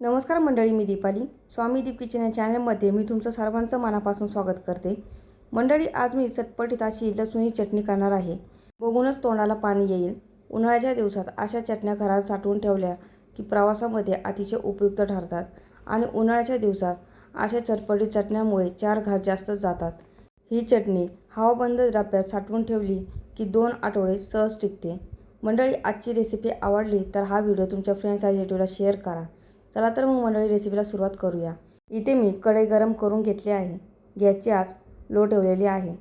नमस्कार मंडळी मी दीपाली. स्वामी दीप किचन या चॅनलमध्ये मी तुमचं सर्वांचं मनापासून स्वागत करते. मंडळी आज मी चटपटीत अशी लसूणी चटणी करणार आहे. बघूनच तोंडाला पाणी येईल. उन्हाळ्याच्या दिवसात अशा चटण्या घरात साठवून ठेवल्या की प्रवासामध्ये अतिशय उपयुक्त ठरतात आणि उन्हाळ्याच्या दिवसात अशा चटपटीत चटण्यामुळे चार घास जास्त जातात. ही चटणी हवाबंद डब्यात साठवून ठेवली की दोन आठवडे सहज टिकते. मंडळी आजची रेसिपी आवडली तर हा व्हिडिओ तुमच्या फ्रेंड्स आणि रिलेटिव्हला शेअर करा. चला तर मग मंडळी रेसिपीला सुरुवात करूया. इथे मी कढई गरम करून घेतली आहे. गॅसची आज लो ठेवलेली आहे.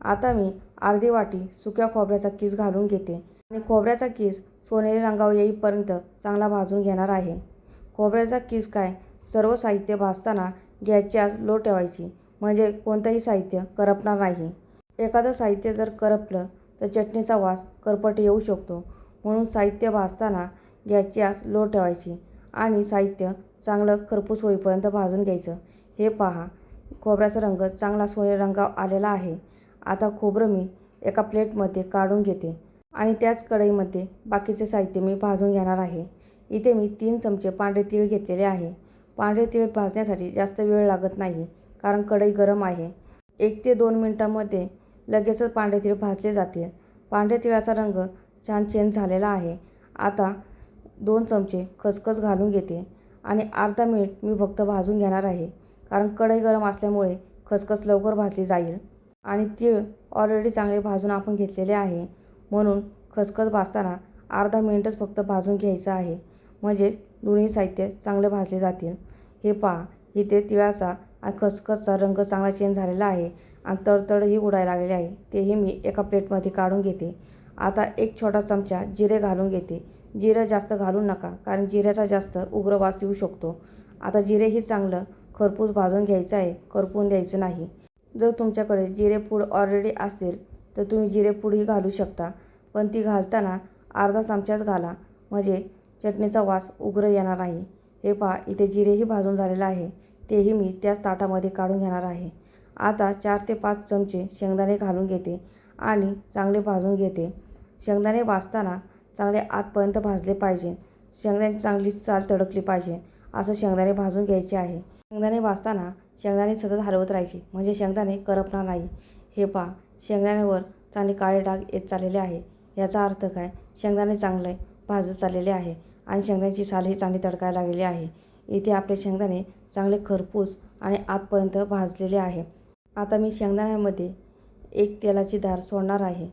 आता मी अर्धी वाटी सुक्या खोबऱ्याचा किस घालून घेते. आणि खोबऱ्याचा किस सोनेरी रंगावर येईपर्यंत चांगला भाजून घेणार आहे. खोबऱ्याचा किस काय? सर्व साहित्य भाजताना गॅसची आज लो ठेवायची. म्हणजे कोणतंही साहित्य करपणार नाही. एखादं साहित्य जर करपलं तर चटणीचा वास करपट येऊ शकतो. म्हणून साहित्य भाजताना गॅसची आज लो ठेवायची. आणि साहित्य चांगलं खरपूस होईपर्यंत भाजून घ्यायचं. हे पहा खोबऱ्याचा रंग चांगला सोने रंगा आलेला आहे. आता खोबरं मी एका प्लेटमध्ये काढून घेते आणि त्याच कढईमध्ये बाकीचे साहित्य मी भाजून घेणार आहे. इथे मी तीन चमचे पांढरे तीळ घेतलेले आहे. पांढरे तीळ भाजण्यासाठी जास्त वेळ लागत नाही कारण कढई गरम आहे. एक ते दोन मिनटामध्ये लगेचच पांढरे तीळ भाजले जातील. पांढरे तिळाचा रंग छान चेंज झालेला आहे. आता दोन चमचे खसखस घालून घेते आणि अर्धा मिनिट मी फक्त भाजून घेणार आहे कारण कढई गरम असल्यामुळे खसखस लवकर भाजली जाईल. आणि तीळ ऑलरेडी चांगले भाजून आपण घेतलेले आहे म्हणून खसखस भाजताना अर्धा मिनिटच फक्त भाजून घ्यायचं आहे. म्हणजे दोन्ही साहित्य चांगले भाजले जातील. हे पहा इथे तिळाचा आणि खसखसचा रंग चांगला चेंज झालेला आहे आणि तडतडही उडायला लागलेले आहे. तेही मी एका प्लेटमध्ये काढून घेते. आता एक छोटा चमचा जिरे घालून घेते. जिरं जास्त घालू नका कारण जिऱ्याचा जास्त उग्र वास येऊ शकतो. आता जिरेही चांगलं खरपूस भाजून घ्यायचं आहे करपून द्यायचं नाही. जर तुमच्याकडे जिरे पूड ऑलरेडी असेल तर तुम्ही जिरे पूडही घालू शकता पण ती घालताना अर्धा चमचाच घाला म्हणजे चटणीचा वास उग्र येणार नाही. हे पहा इथे जिरेही भाजून झालेलं आहे तेही मी त्याच ताटामध्ये काढून घेणार आहे. आता चार ते पाच चमचे शेंगदाणे घालून घेते आणि चांगले भाजून घेते. शेंगदाणे भाजताना चांगले आतपर्यंत भाजले पाहिजे. शेंगदाणे चांगली चाल तडकली पाहिजे असं शेंगदाणे भाजून घ्यायचे आहे. शेंगदाणे भाजताना शेंगदाणे सतत हलवत राहायचे म्हणजे शेंगदाणे करपणार नाही. हे पहा शेंगदाण्यावर चांगले काळे डाग येत चाललेले आहे. याचा अर्थ काय? शेंगदाणे चांगले भाजत चाललेले आहे आणि शेंगदाण्याची सालही चांगली तडकायला लागलेली आहे. इथे आपले शेंगदाणे चांगले खरपूस आणि आतपर्यंत भाजलेले आहे. आता मी शेंगदाण्यामध्ये एक तेलाची धार सोडणार आहे.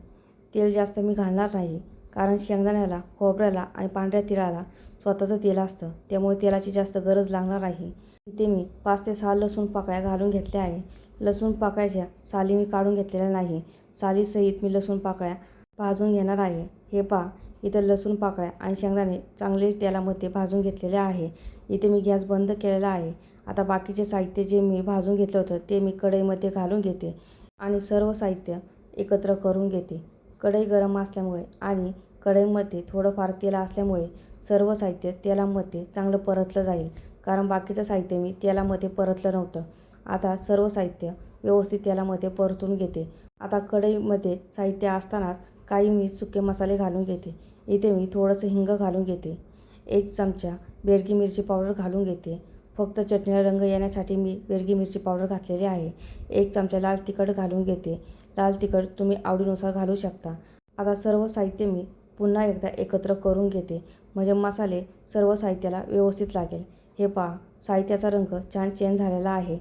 तेल जास्त मी घालणार नाही. कारण शेंगदाण्याला खोबऱ्याला आणि पांढऱ्या तिळाला स्वतःचं तेल असतं. त्यामुळे तेलाची जास्त गरज लागणार आहे. इथे मी पाच ते सहा लसूण पाकळ्या घालून घेतल्या आहे. लसूण पाकळ्याच्या साली मी काढून घेतलेल्या नाही. सालीसहित मी लसूण पाकळ्या भाजून घेणार आहे. हे पहा इथं लसूण पाकळ्या आणि शेंगदाणे चांगले तेलामध्ये भाजून घेतलेले आहे. इथे मी गॅस बंद केलेला आहे. आता बाकीचे साहित्य जे मी भाजून घेतलं होतं ते मी कढईमध्ये घालून घेते आणि सर्व साहित्य एकत्र करून घेते. कढई गरम असल्यामुळे आणि कढईमध्ये थोडंफार तेल असल्यामुळे सर्व साहित्य तेलामध्ये चांगलं परतलं जाईल. कारण बाकीचं साहित्य मी तेलामध्ये परतलं नव्हतं. आता सर्व साहित्य व्यवस्थित तेलामध्ये परतून घेते. आता कढईमध्ये साहित्य असतानाच काही मी सुके मसाले घालून घेते. इथे मी थोडंसं हिंग घालून घेते. एक चमचा बेडगी मिरची पावडर घालून घेते. फक्त चटणीला रंग येण्यासाठी मी बेडगी मिरची पावडर घातलेली आहे. एक चमचा लाल तिखट घालून घेते. लाल तिखट तुम्ही आवडीनुसार घालू शकता. आता सर्व साहित्य मी पुन्हा एकदा एकत्र करून घेते. म्हणजे मसाले सर्व साहित्याला व्यवस्थित लागेल. हे पहा साहित्याचा रंग छान चेंज झालेला आहे.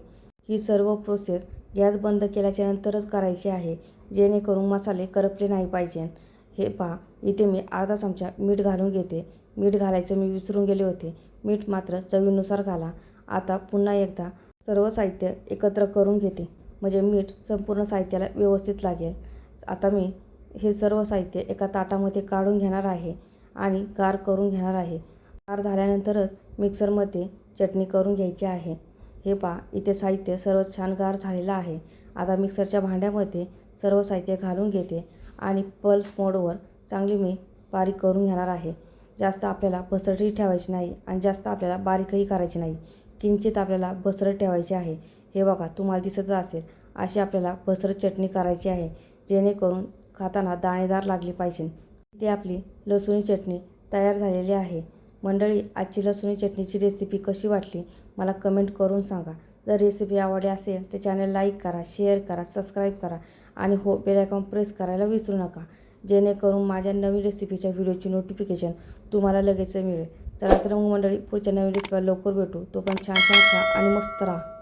ही सर्व प्रोसेस गॅस बंद केल्याच्या नंतरच करायची आहे जेणेकरून मसाले करपले नाही पाहिजे. हे पहा इथे मी अर्धा चमचा मीठ घालून घेते. मीठ घालायचं मी विसरून गेले होते. मीठ मात्र चवीनुसार घाला. आता पुन्हा एकदा सर्व साहित्य एकत्र करून घेते. म्हणजे मीठ संपूर्ण साहित्याला व्यवस्थित लागेल. आता मी हे सर्व साहित्य एका ताटामध्ये काढून घेणार आहे आणि गार करून घेणार आहे. गार झाल्यानंतरच मिक्सरमध्ये चटणी करून घ्यायची आहे. हे पहा इथे साहित्य सर्व छान गार झालेलं आहे. आता मिक्सरच्या भांड्यामध्ये सर्व साहित्य घालून घेते आणि पल्स मोडवर चांगली मी बारीक करून घेणार आहे. जास्त आपल्याला भसरटही ठेवायची नाही आणि जास्त आपल्याला बारीकही करायची नाही. किंचित आपल्याला बसरट ठेवायची आहे. हे बघा तुम्हाला दिसतच असेल अशी आपल्याला भसरत चटणी करायची आहे जेणेकरून खाताना दाणेदार लागली पाहिजे. इथे आपली लसूणी चटणी तयार झालेली आहे. मंडळी आजची लसूणी चटणीची रेसिपी कशी वाटली? मला कमेंट करून सांगा. जर रेसिपी आवडली असेल तर चॅनल लाईक करा शेअर करा सबस्क्राईब करा आणि हो बेल आयकॉन प्रेस करायला विसरू नका. जेणेकरून माझ्या नवीन रेसिपीच्या व्हिडिओची नोटिफिकेशन तुम्हाला लगेच मिळेल. चला तर मग मंडळी पुढच्या नवीन रेसिपीला लवकर भेटू. तो पण छान छान खा आणि मस्त राहा.